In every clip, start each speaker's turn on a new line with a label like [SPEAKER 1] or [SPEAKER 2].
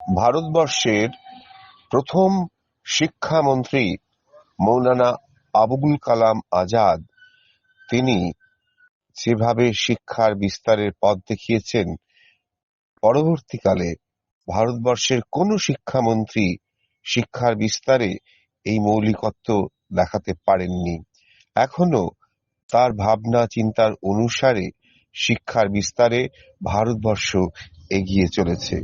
[SPEAKER 1] ভারতবর্ষের প্রথম শিক্ষামন্ত্রী মৌলানা আবুল কালাম আজাদ, তিনি যেভাবে শিক্ষার বিস্তারের পথ দেখিয়েছেন, পরবর্তীকালে ভারতবর্ষের কোন শিক্ষামন্ত্রী শিক্ষার বিস্তারে এই মৌলিকত্ব দেখাতে পারেননি। এখনও তার ভাবনা চিন্তার অনুসারে শিক্ষার বিস্তারে ভারতবর্ষ এগিয়ে চলেছে।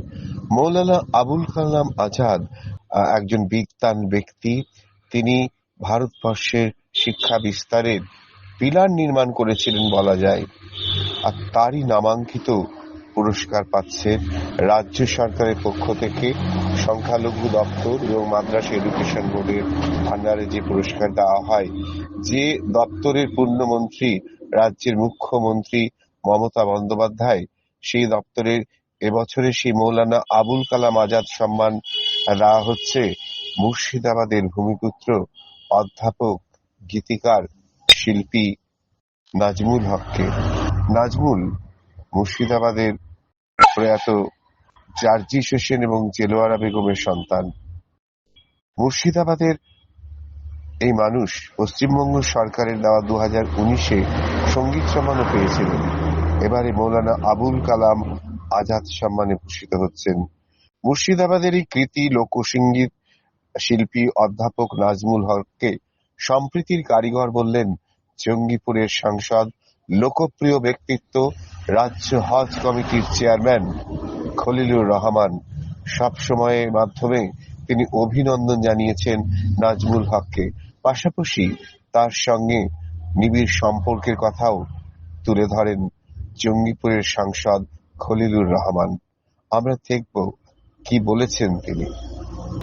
[SPEAKER 1] মৌলানা আবুল কালাম আজাদ একজন বিজ্ঞান ব্যক্তি। তিনি ভারতবর্ষের শিক্ষা বিস্তারের পিলার নির্মাণ করেছিলেন বলা যায়। আর তারই নামাঙ্কিত পুরস্কার পাচ্ছে রাজ্য সরকারের পক্ষ থেকে সংখ্যালঘু দপ্তর এবং মাদ্রাসা এডুকেশন বোর্ডের আন্ডারে যে পুরস্কার দেওয়া হয়, যে দপ্তরের পূর্ণমন্ত্রী রাজ্যের মুখ্যমন্ত্রী মমতা বন্দ্যোপাধ্যায়, সেই দপ্তরের এবছরের সেই মৌলানা আবুল কালাম আজাদ সম্মান রা হচ্ছে মুর্শিদাবাদের ভূমিপুত্র অধ্যাপক, গীতিকার, শিল্পী নাজমুল হককে। নাজমুল মুর্শিদাবাদের প্রয়াত জার্জি হোসেন এবং জেলোয়ারা বেগমের সন্তান। মুর্শিদাবাদের এই মানুষ পশ্চিমবঙ্গ সরকারের দেওয়া দু হাজার উনিশে সংগীত সম্মানও পেয়েছিলেন। এবারে মৌলানা আবুল কালাম আজাদ সম্মানে ভূষিত হচ্ছেন। মুর্শিদাবাদের এই কৃতি লোকসঙ্গীত শিল্পী অধ্যাপক নাজমুল হককে সম্প্রীতির কারিগর বললেন জঙ্গিপুরের সাংসদ, লোকপ্রিয় ব্যক্তিত্ব, রাজ্য হজ কমিটির চেয়ারম্যান খলিলুর রহমান। সবসময়ের মাধ্যমে তিনি অভিনন্দন জানিয়েছেন নাজমুল হককে। পাশাপাশি তার সঙ্গে নিবিড় সম্পর্কের কথাও তুলে ধরেন জঙ্গিপুরের সাংসদ খলিলুর রহমান। আমরা দেখব কি বলেছেন তিনি।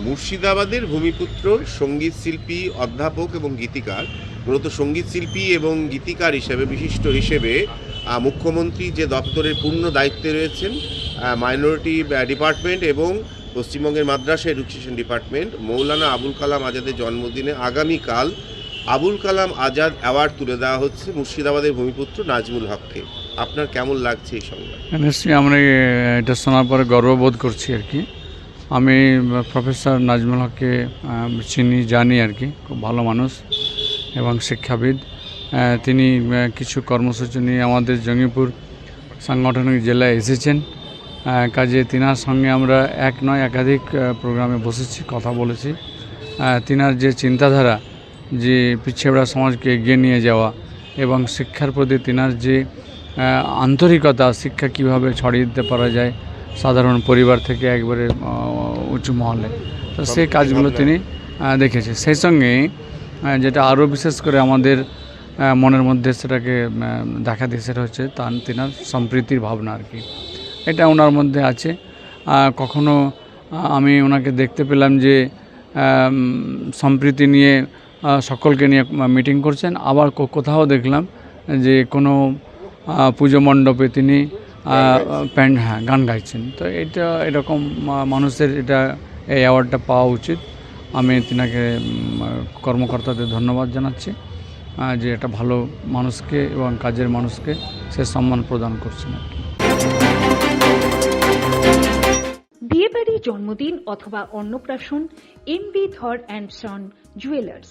[SPEAKER 2] মুর্শিদাবাদের ভূমিপুত্র, সংগীত শিল্পী, অধ্যাপক এবং গীতিকার, মূলত সংগীত শিল্পী এবং গীতিকার হিসেবে, বিশিষ্ট হিসেবে মুখ্যমন্ত্রী যে দপ্তরের পূর্ণ দায়িত্বে রয়েছেন মাইনরিটি ডিপার্টমেন্ট এবং পশ্চিমবঙ্গের মাদ্রাসা এডুকেশন ডিপার্টমেন্ট মৌলানা আবুল কালাম আজাদের জন্মদিনে আগামীকাল আবুল কালাম আজাদ অ্যাওয়ার্ড তুলে দেওয়া হচ্ছে মুর্শিদাবাদের ভূমিপুত্র নাজমুল হককে। আপনার কেমন লাগছে এই সংবাদ?
[SPEAKER 3] নিশ্চয়ই আমরা এটা শোনার পরে গর্ববোধ করছি আর কি। আমি প্রফেসর নাজমুল হককে চিনি, জানি আর কি, খুব ভালো মানুষ এবং শিক্ষাবিদ। তিনি কিছু কর্মসূচি নিয়ে আমাদের জঙ্গিপুর সাংগঠনিক জেলায় এসেছেন। কাজে তিনার সঙ্গে আমরা এক নয় একাধিক প্রোগ্রামে বসেছি, কথা বলেছি। তিনার যে চিন্তাধারা যে পিছিয়েপড়া সমাজকে এগিয়ে নিয়ে যাওয়া এবং শিক্ষার প্রতি তিনার যে আন্তরিকতা শিক্ষা কীভাবে ছড়িয়ে দিতে পারা যায় সাধারণ পরিবার থেকে একবারে উঁচু মহলে। তো সেই কাজগুলো তিনি দেখেছে সেই সঙ্গে যেটা আরও বিশেষ করে আমাদের মনের মধ্যে সেটাকে দেখা দিয়ে সেটা হচ্ছে তার তিনার সম্প্রীতির ভাবনা আর কি। এটা ওনার মধ্যে আছে। কখনো আমি ওনাকে দেখতে পেলাম যে সম্প্রীতি নিয়ে সকলকে নিয়ে মিটিং করছেন। আবার কোথাও দেখলাম যে কোনো পুজো মণ্ডপে তিনি প্যান্ড হ্যাঁ গান গাইছেন। তো এটা এরকম মানুষের এটা, এই অ্যাওয়ার্ডটা পাওয়া উচিত। আমি তিনাকে কর্মকর্তাদের ধন্যবাদ জানাচ্ছি যে একটা ভালো মানুষকে এবং কাজের মানুষকে সে সম্মান প্রদান করছেন
[SPEAKER 4] বিয়েবাড়ি জন্মদিন অথবা অন্নপ্রাশন M B Dhar and son jewellers